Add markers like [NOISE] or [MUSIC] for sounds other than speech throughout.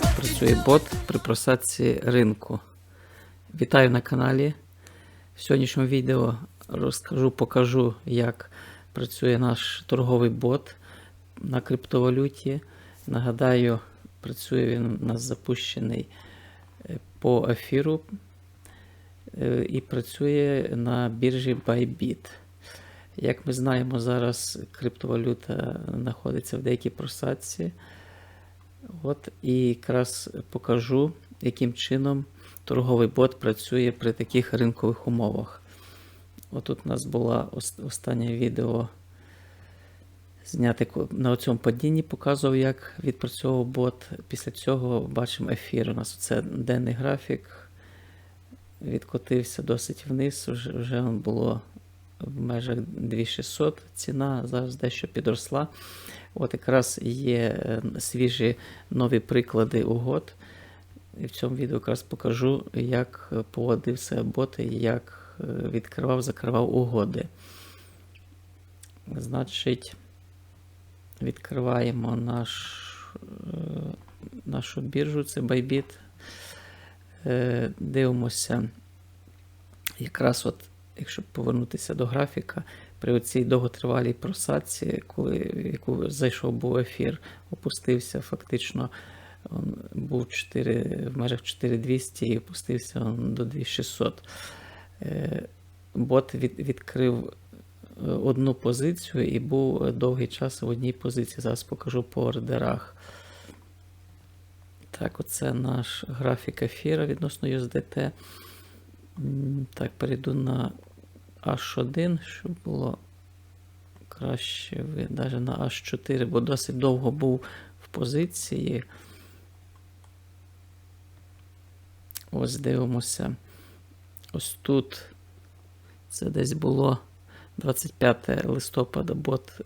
працює бот при просадці ринку. Вітаю на каналі. В сьогоднішньому відео розкажу, покажу, як працює наш торговий бот на криптовалюті. Нагадаю, працює він у нас запущений е, по ефіру е, і працює на біржі Bybit. Як ми знаємо, зараз криптовалюта знаходиться в деякій просадці. От І якраз покажу, яким чином торговий бот працює при таких ринкових умовах. Отут у нас було останнє відео зняте на цьому падінні, показував, як відпрацьовував бот. Після цього бачимо ефір. У нас це денний графік. Відкотився досить вниз, вже вже було в межах 2600 ціна, зараз дещо підросла. От якраз є е, свіжі нові приклади угод. І в цьому відео якраз покажу, як поводився бот як е, відкривав, закривав угоди. Значить, відкриваємо наш, е, нашу біржу, це Bybit. Дивимося, якраз от якщо повернутися до графіка, при цій довготривалій просадці, коли яку зайшов був ефір, опустився фактично. Он був 4, в межах 4200 і опустився он до 2600. Е, бот від, відкрив е, одну позицію і був довгий час в одній позиції. Зараз покажу по ордерах. Так, оце наш графік ефіра відносно USDT. Так, перейду на H1, щоб було краще навіть на H4, бо досить довго був в позиції. Ось дивимося. Ось тут це десь було 25 листопада бот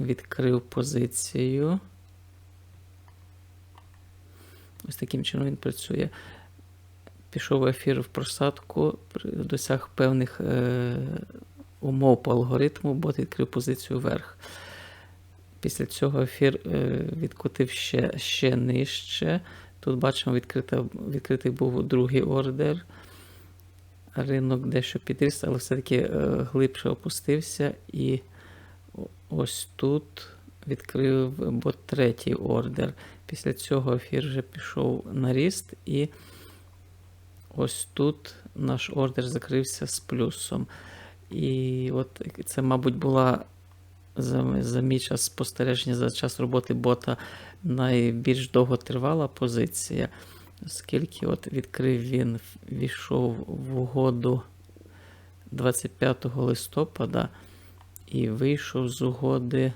відкрив позицію. Ось таким чином він працює пішов ефір в просадку, досяг певних е, умов по алгоритму, бот відкрив позицію вверх. Після цього ефір е, відкотив ще ще нижче. Тут бачимо, відкрита, відкритий був другий ордер. Ринок дещо підріс, але все-таки е, глибше опустився. І ось тут відкрив бот третій ордер. Після цього ефір вже пішов на ріст. і Ось тут наш ордер закрився з плюсом. І от це, мабуть, була за, за мій час спостереження за час роботи бота найбільш довготривала позиція, оскільки от відкрив він, війшов в угоду 25 листопада і вийшов з угоди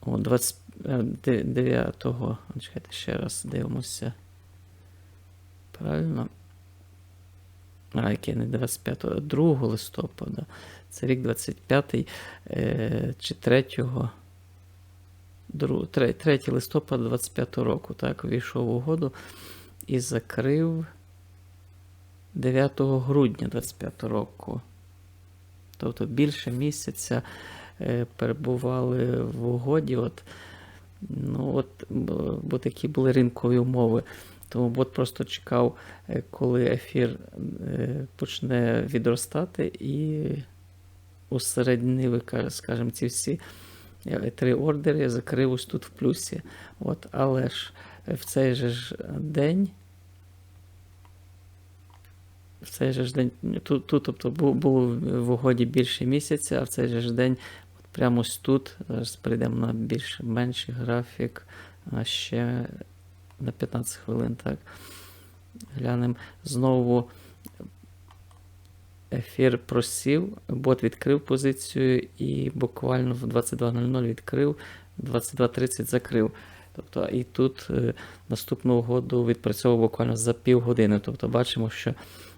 о, 29-го. Чекайте, ще раз дивимося. Правильно? А, яке не 25, а 2 листопада. Це рік 25 е, чи 3 3, 3 листопада 25 року. Так, війшов угоду і закрив 9 грудня 25 року. Тобто більше місяця е, перебували в угоді. От, ну, от, Бо такі були ринкові умови. Тому бот просто чекав, е, коли ефір е, почне відростати, і усереднив, скажімо, ці всі е, три ордери я закрив ось тут в плюсі. От, Але ж в цей же ж день. В цей же ж день, тут, тут тобто, було в угоді більше місяця, а в цей же ж день, от прямо ось тут, зараз перейдемо на більш менший графік, ще на 15 хвилин. так. Глянемо знову ефір просів, бот відкрив позицію і буквально в 22.00 відкрив, 22.30 закрив. Тобто, І тут е, наступну угоду відпрацьовував буквально за півгодини. Тобто бачимо, що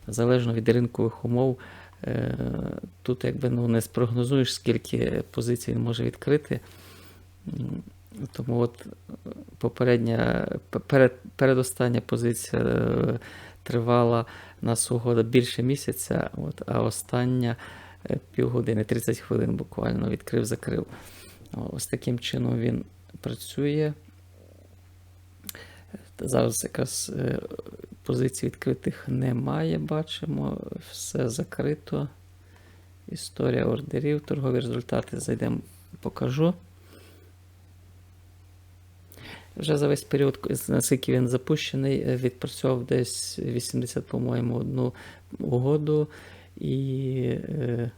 залежно від ринкових умов, е, тут якби ну, не спрогнозуєш, скільки позицій він може відкрити. Тому от попередня, перед, передостання позиція е, тривала нас угода більше місяця, от, а остання е, півгодини, 30 хвилин буквально відкрив-закрив. Ось таким чином він працює. Зараз якраз е, позицій відкритих немає, бачимо, все закрито. Історія ордерів, торгові результати зайдемо, покажу. Вже за весь період, наскільки він запущений, е, відпрацьовував десь 80, по-моєму, одну угоду і е,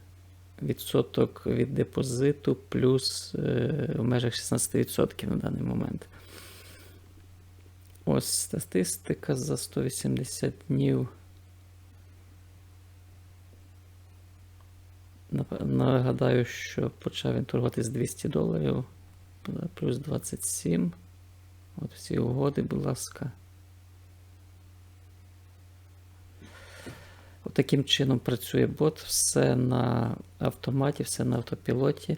відсоток від депозиту плюс е, в межах 16% на даний момент. Ось статистика за 180 днів. Нагадаю, що почав він торгувати з 200 доларів, плюс 27. От всі угоди, будь ласка. От таким чином працює бот, все на автоматі, все на автопілоті.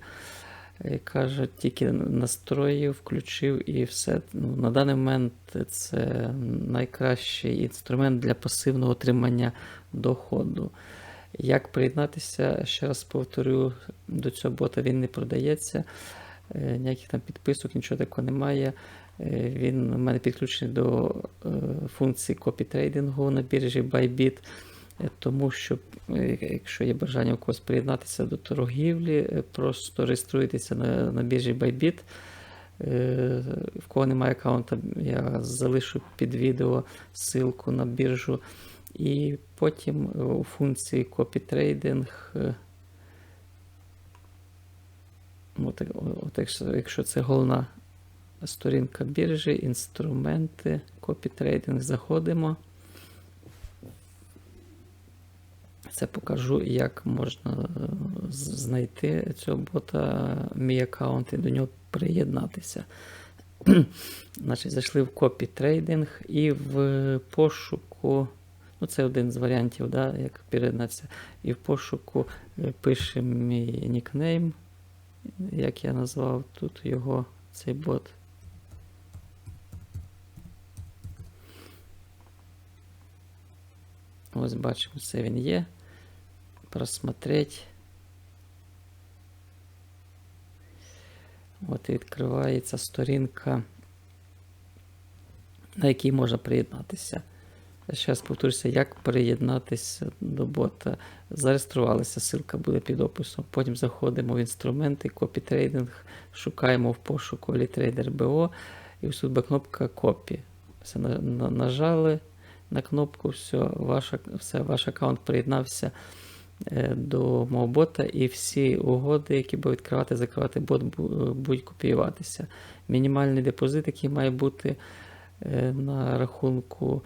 Е, Каже, тільки настроїв, включив і все. Ну, на даний момент це найкращий інструмент для пасивного отримання доходу. Як приєднатися, ще раз повторю, до цього бота він не продається. Е, Ніяких там підписок, нічого такого немає. Е, Він у мене підключений до е, функції копі-трейдингу на біржі Bybit. Е, Тому що, якщо є бажання у когось приєднатися до торгівлі, просто реєструйтеся на, на біржі Bybit. В кого немає аккаунта, я залишу під відео ссылку на біржу. І потім у функції Copy Trading. От, от якщо це головна сторінка біржі, інструменти, Copy Trading, заходимо. Це покажу, як можна е, знайти цього бота, мій аккаунт і до нього приєднатися. [CLEARS THROAT] Значить, зайшли в Copy Trading і в пошуку. Ну, це один з варіантів, да, як приєднатися. І в пошуку е, пишемо мій нікнейм, як я назвав тут його, цей бот. Ось бачимо, це він є. Просмотреть. От відкривається сторінка, на якій можна приєднатися. Ще раз повторюся, як приєднатися до бота. Зареєструвалися, ссылка буде під описом. Потім заходимо в інструменти, копі-трейдинг, шукаємо в пошуку Trader BO і ось тут кнопка копі. Все на, на, нажали на кнопку, все, ваш, все, ваш аккаунт приєднався е, до мого бота, і всі угоди, які будуть відкривати, закривати бот, будуть копіюватися. Мінімальний депозит, який має бути е, на рахунку,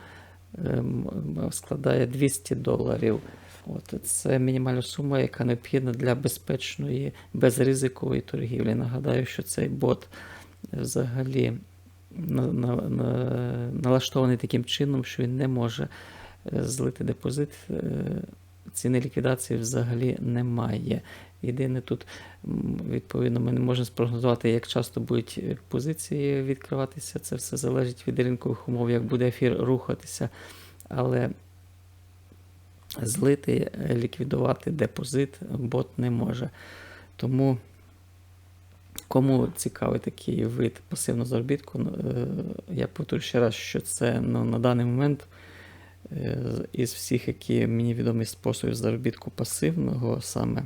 ем, складає 200 доларів. От, це мінімальна сума, яка необхідна для безпечної, безризикової торгівлі. Нагадаю, що цей бот взагалі на, на, на, налаштований таким чином, що він не може е, злити депозит. е, Ціни ліквідації взагалі немає. Єдине тут, відповідно, ми не можемо спрогнозувати, як часто будуть е, позиції відкриватися. Це все залежить від ринкових умов, як буде ефір рухатися. Але злити, ліквідувати депозит бот не може. Тому, кому цікавий такий вид пасивного заробітку, е, я повторю ще раз, що це ну, на даний момент е, із всіх, які мені відомі способів заробітку пасивного саме,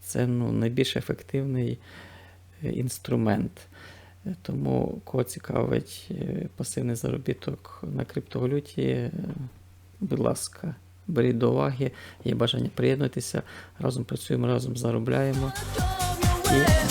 це ну, найбільш ефективний е, інструмент. Тому, кого цікавить пасивний заробіток на криптовалюті, будь ласка, беріть до уваги, є бажання приєднуйтеся, разом працюємо, разом заробляємо і.